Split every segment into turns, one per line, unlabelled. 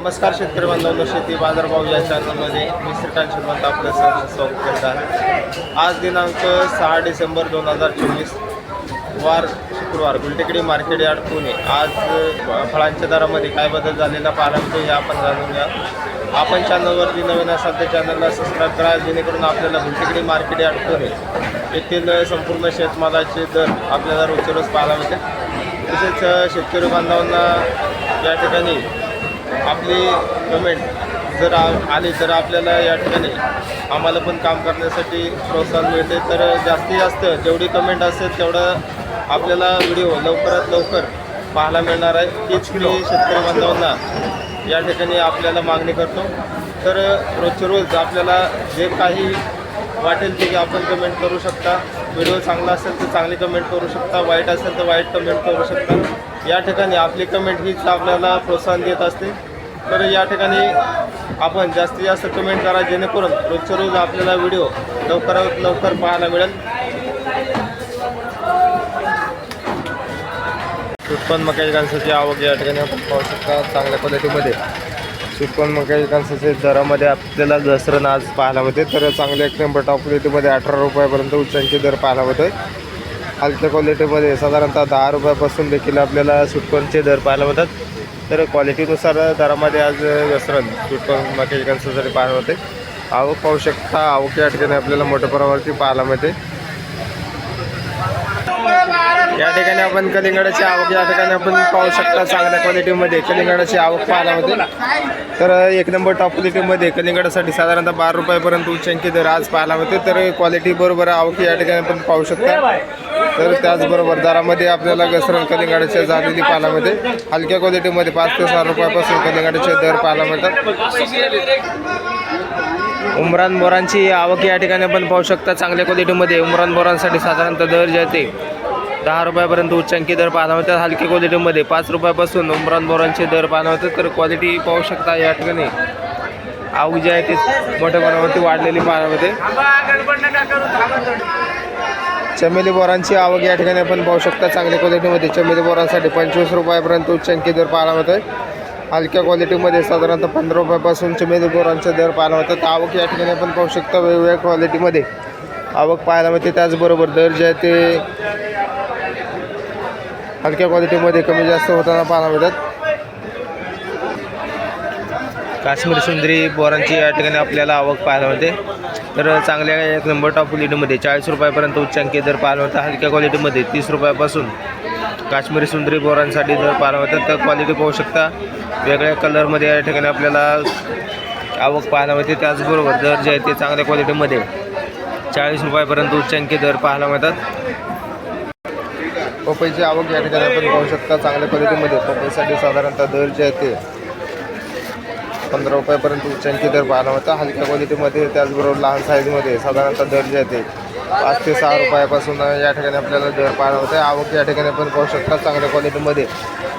नमस्कार शेतकरी बांधवांनो शेती बाजारभाव या चॅनलमध्ये मी श्रीकांत श्रीमंत आपलं सहर्ष स्वागत करत आहे. आज दिनांक सहा डिसेंबर दोन हजार चोवीस वार शुक्रवार गुलटेकडी मार्केट यार्ड पुणे. आज फळांच्या दरामध्ये काय बदल झालेला पाहायला हे आपण जाणून घ्या. आपण चॅनलवरती नवीन असाल तर चॅनलला सबस्क्राईब करा जेणेकरून आपल्याला गुलटेकडी मार्केट यार्ड पुणे येथील संपूर्ण शेतमालाचे दर आपल्याला रोजचे रोज पाहायला मिळते तसेच शेतकरी बांधवांना या ठिकाणी आपली पेमेंट जर आली तर आपल्याला या ठिकाणी आम्हाला पण काम करण्यासाठी प्रोत्साहन मिळते. तर जास्तीत जास्त जेवढी कमेंट असेल तेवढं आपल्याला व्हिडिओ लवकरात लवकर पाहायला मिळणार आहे. तीच मी शेतकरी बांधवांना या ठिकाणी आपल्याला मागणी करतो. तर रोजच्या रोज आपल्याला जे काही वाटेल ते आपण कमेंट करू शकता. व्हिडिओ चांगला असेल तर चांगली कमेंट करू शकता. वाईट असेल तर वाईट कमेंट करू शकता. या ठिकाणी आपली कमेंट हीच आपल्याला प्रोत्साहन देत असते. तर या ठिकाणी आपण जास्तीत जास्त कमेंट करा जेणेकरून रोजच्या रोज आपल्याला व्हिडिओ लवकरात लवकर पाहायला मिळेल. सुटपण मकाई कणसाची आवक या ठिकाणी आपण पाहू शकता चांगल्या क्वालिटीमध्ये सुटपण मकाई कणसाचे दरामध्ये आपल्याला घसरण आज पाहायला मिळते. तर चांगल्या एक नंबर टॉप क्वालिटीमध्ये अठरा रुपयापर्यंत उच्चांकी दर पाहायला मिळतोय. हलक्या क्वालिटीमध्ये साधारणतः दहा रुपयापासून देखील आपल्याला सुटकॉनचे दर पाहायला मिळतात. तर क्वालिटीनुसार दरामध्ये आज घसरण सुटकोन मकाई जरी पाहायला मिळते आवक पाहू शकता. आवक या ठिकाणी आपल्याला मोठ्या प्रमाणावरती पाहायला मिळते. या ठिकाणी आपण कलिंगडाची आवक या ठिकाणी आपण पाहू शकता चांगल्या क्वालिटीमध्ये कलिंगडाची आवक पाहायला होते. तर एक नंबर टॉप क्वालिटीमध्ये कलिंगडासाठी साधारणतः बारा रुपयापर्यंत उच्चांकी दर आज पाहायला मिळते तर क्वालिटी बरोबर आवक या ठिकाणी आपण पाहू शकता. तर त्याचबरोबर दरामध्ये आपल्याला घसरण कलिंगडाच्या झालेली पाहायला मिळते. हलक्या क्वालिटीमध्ये पाच ते सहा रुपयापासून कलिंगडाचे दर पाहायला मिळतात. उमरान बोरांची आवक या ठिकाणी आपण पाहू शकता. चांगल्या क्वालिटीमध्ये उमरान बोरांसाठी साधारणतः दर जे ते दहा रुपयापर्यंत उच्चांकी दर पाहायला मिळतात हलकी क्वालिटीमध्ये पाच रुपयापासून उमरान बोरांचे दर पाहायला मिळतात तर क्वालिटी पाहू शकता या ठिकाणी. आवक जी आहे ती मोठ्या प्रमाणावरती वाढलेली पाहायला मिळते चमेली बोरांची आवक या ठिकाणी आपण पाहू शकता चांगल्या क्वालिटीमध्ये चमेली बोरांसाठी पंचवीस रुपयापर्यंत उच्चांकी दर पाहायला होतं हलक्या क्वालिटीमध्ये साधारणतः पंधरा रुपयापासून चमेली बोरांचे दर पाहायला मिळतात आवक या ठिकाणी आपण पाहू शकता वेगवेगळ्या क्वालिटीमध्ये आवक पाहायला मिळते. त्याचबरोबर दर जे आहे ते हलक्या क्वालिटीमध्ये कमी जास्त होताना पाहायला मिळतात. काश्मीर सुंदरी बोरांची या ठिकाणी आपल्याला आवक पाहायला मिळते. तर चांगल्या एक नंबर टॉप क्वालिटीमध्ये चाळीस रुपयापर्यंत उच्चांकी दर पाहायला मिळतात हलक्या क्वालिटीमध्ये तीस रुपयापासून काश्मीरी सुंदरी बोरांसाठी जर पाहायला मिळतात तर क्वालिटी पाहू शकता. वेगळ्या कलरमध्ये या ठिकाणी आपल्याला आवक पाहायला मिळते. त्याचबरोबर दर जे आहे ते चांगल्या क्वालिटीमध्ये चाळीस रुपयापर्यंत उच्चांकी दर पाहायला मिळतात पपईची आवक या ठिकाणी आपण पाहू शकता चांगल्या क्वालिटीमध्ये पपईसाठी साधारणतः दर जे आहे ते पंधरा रुपयापर्यंत उच्चांकी दर पाहायला मिळतात. हलक्या क्वालिटीमध्ये त्याचबरोबर लहान साईजमध्ये साधारणतः दर जे आहे ते पाच ते सहा रुपयापासून या ठिकाणी आपल्याला दर पाहायला मिळते आवक या ठिकाणी आपण पाहू शकता चांगल्या क्वालिटीमध्ये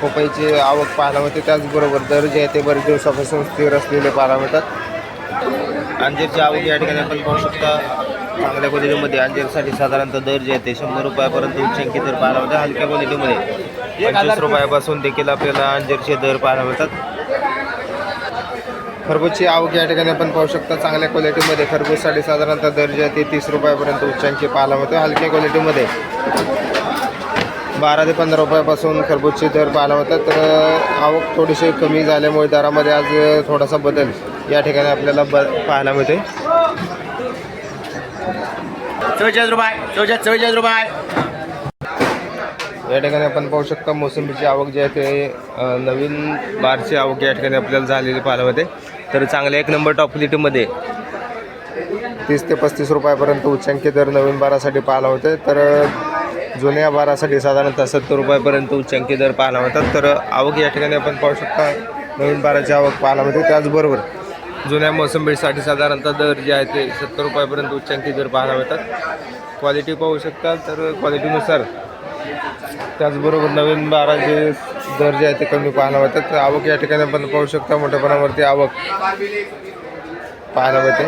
पपईची आवक पाहायला मिळते. त्याचबरोबर दर जे आहे ते बरेच दिवसापासून स्थिर असलेले पाहायला मिळतात. अंजीरची आवक या ठिकाणी आपण पाहू शकता. चांगल्या क्वालिटीमध्ये अंजीरसाठी साधारणतः दर जे आहे ते शंभर रुपयापर्यंत उच्चंकी दर पाहायला मिळतात. हलक्या क्वालिटीमध्ये पंचवीस रुपयापासून देखील आपल्याला अंजीरचे दर पाहायला मिळतात. खरबूजची आवक या ठिकाणी आपण पाहू शकता चांगल्या क्वालिटीमध्ये खरबूजसाठी साधारणतः दर जे आहे ते तीस रुपयापर्यंत उच्चांकी पाहायला मिळतो हलक्या क्वालिटीमध्ये बारा ते पंधरा रुपयापासून खरबूजचे दर पाहायला मिळतात. तर आवक थोडीशी कमी झाल्यामुळे दरामध्ये आज थोडासा बदल या ठिकाणी आपल्याला ब पाहायला मिळते
चव्वेचाळीस रुपये चव्वेचाळीस चव्वेचाळीस रुपये
या ठिकाणी आपण पाहू शकता मोसंबीची आवक जी आहे ते नवीन बारची आवक या ठिकाणी आपल्याला झालेली पाहायला होते तर चांगल्या एक नंबर टॉप क्वालिटीमध्ये तीस ते पस्तीस रुपयापर्यंत उच्चांकी दर नवीन बारासाठी पाहायला होते तर जुन्या बारासाठी साधारणतः सत्तर रुपयापर्यंत उच्चांकी दर पाहायला होता तर आवक या ठिकाणी आपण पाहू शकता नवीन बाराची आवक पाहायला होते त्याचबरोबर जुन्या मोसंबीसाठी साधारणतः दर जे आहे ते सत्तर रुपयापर्यंत उच्चांकी दर पाहायला मिळतात. क्वालिटी पाहू शकता तर क्वालिटीनुसार त्याचबरोबर नवीन बाराचे दर जे आहे ते कमी पाहायला मिळतात. आवक या ठिकाणी आपण पाहू शकता मोठ्या प्रमाणावरती आवक पाहायला मिळते.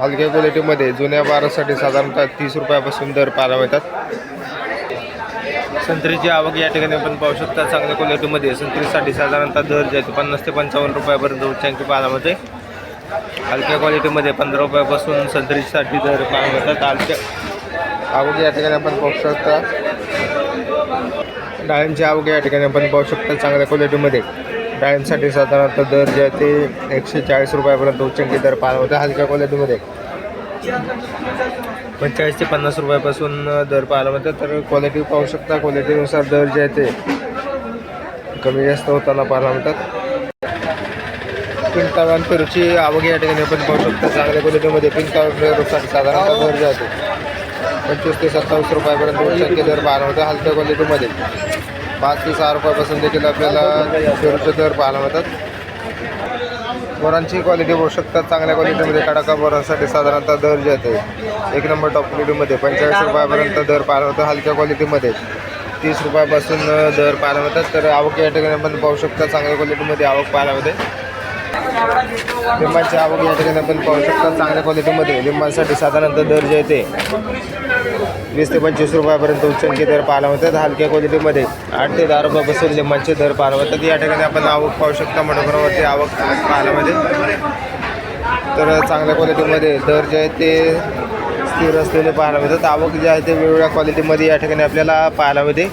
हलक्या क्वालिटीमध्ये जुन्या बारासाठी साधारणतः तीस रुपयापासून दर पाहायला मिळतात. संत्रीची आवक या ठिकाणी आपण पाहू शकता. चांगल्या क्वालिटीमध्ये संत्रीसाठी साधारणतः दर जे आहे पन्नास ते पंचावन्न रुपयापर्यंत उच्चांकी पानामध्ये. हलक्या क्वालिटीमध्ये पंधरा रुपयापासून संत्रीसाठी दर पाहायला मिळतात हलक्या आवक या ठिकाणी आपण पाहू शकता. डाळींची आवक या ठिकाणी आपण पाहू शकता चांगल्या क्वालिटीमध्ये. डाळींसाठी साधारणतः दर जे आहे ते एकशे चाळीस रुपयापर्यंत उच्चांकी दर पाहायला होता हलक्या क्वालिटीमध्ये. पंचेचाळीस ते पन्नास रुपयापासून दर पाहायला मिळतात. तर क्वालिटी पाहू शकता क्वालिटीनुसार दर जे आहे ते कमी जास्त होताना पाहायला मिळतात. पिंटावान पेरूची आवक या ठिकाणी आपण पाहू शकता. चांगल्या क्वालिटीमध्ये पिंटावान पेरूसाठी साधारणतः दर जे आहे पंचवीस ते सत्तावीस रुपयापर्यंत उच्चांकी दर पाहायला मिळतात. हलक्या क्वालिटीमध्ये पाच ते सहा रुपयापासून देखील आपल्याला पेरूचे दर पाहायला मिळतात. बोरांची क्वालिटी बघू शकतात चांगल्या क्वालिटीमध्ये कडाका बोरांसाठी साधारणतः दर जे आहे एक नंबर टॉप क्वालिटीमध्ये पंचेचाळीस रुपयापर्यंत दर पार होतं हलक्या क्वालिटीमध्ये तीस रुपयापासून दर पाहायला होतात. तर आवक या ठिकाणी पण पाहू शकता चांगल्या क्वालिटीमध्ये आवक पाहायला होते लिंबाची आवक या ठिकाणी आपण पाहू शकता. चांगल्या क्वालिटीमध्ये लिंबांसाठी साधारणतः दर जे आहे ते वीस ते पंचवीस रुपयापर्यंत उच्चांकी दर पाहायला मिळतात. हलक्या क्वालिटीमध्ये आठ ते दहा रुपयापासून लिंबांचे दर पाहायला मिळतात. या ठिकाणी आपण आवक पाहू शकता. मोठ्याप्रमाणावरती आवक पाहायला मिळते. तर चांगल्या क्वालिटीमध्ये दर जे आहे ते स्थिर असलेले पाहायला मिळतात. आवक जे आहे ते वेगवेगळ्या क्वालिटीमध्ये या ठिकाणी आपल्याला पाहायला मिळते.